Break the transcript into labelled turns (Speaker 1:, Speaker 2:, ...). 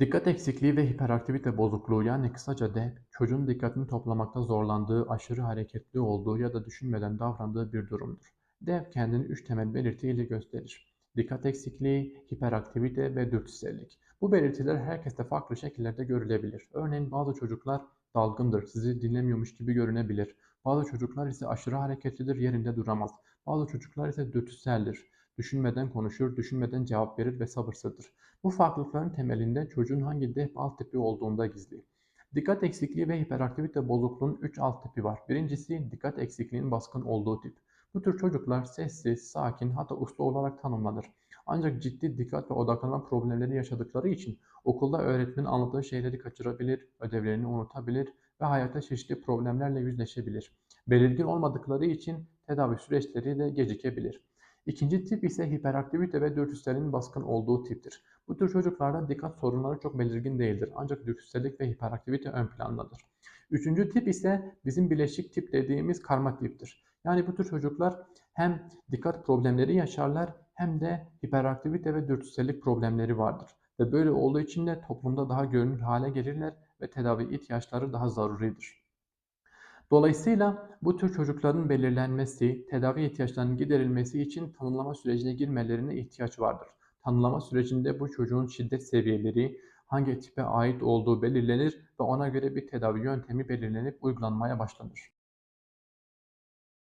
Speaker 1: Dikkat eksikliği ve hiperaktivite bozukluğu yani kısaca DEB, çocuğun dikkatini toplamakta zorlandığı, aşırı hareketli olduğu ya da düşünmeden davrandığı bir durumdur. DEB kendini üç temel belirtiyle gösterir. Dikkat eksikliği, hiperaktivite ve dürtüsellik. Bu belirtiler herkeste farklı şekillerde görülebilir. Örneğin bazı çocuklar dalgındır, sizi dinlemiyormuş gibi görünebilir. Bazı çocuklar ise aşırı hareketlidir, yerinde duramaz. Bazı çocuklar ise dürtüseldir. Düşünmeden konuşur, düşünmeden cevap verir ve sabırsızdır. Bu farklılıkların temelinde çocuğun hangi DEP alt tipi olduğunda gizli. Dikkat eksikliği ve hiperaktivite bozukluğunun 3 alt tipi var. Birincisi dikkat eksikliğinin baskın olduğu tip. Bu tür çocuklar sessiz, sakin hatta uslu olarak tanımlanır. Ancak ciddi dikkat ve odaklanma problemleri yaşadıkları için okulda öğretmenin anlattığı şeyleri kaçırabilir, ödevlerini unutabilir ve hayatta çeşitli problemlerle yüzleşebilir. Belirgin olmadıkları için tedavi süreçleri de gecikebilir. İkinci tip ise hiperaktivite ve dürtüselliğin baskın olduğu tiptir. Bu tür çocuklarda dikkat sorunları çok belirgin değildir ancak dürtüsellik ve hiperaktivite ön plandadır. Üçüncü tip ise bizim bileşik tip dediğimiz karma tiptir. Yani bu tür çocuklar hem dikkat problemleri yaşarlar hem de hiperaktivite ve dürtüsellik problemleri vardır. Ve böyle olduğu için de toplumda daha görünür hale gelirler ve tedavi ihtiyaçları daha zaruridir. Dolayısıyla bu tür çocukların belirlenmesi, tedavi ihtiyaçlarının giderilmesi için tanımlama sürecine girmelerine ihtiyaç vardır. Tanımlama sürecinde bu çocuğun şiddet seviyeleri, hangi tipe ait olduğu belirlenir ve ona göre bir tedavi yöntemi belirlenip uygulanmaya başlanır.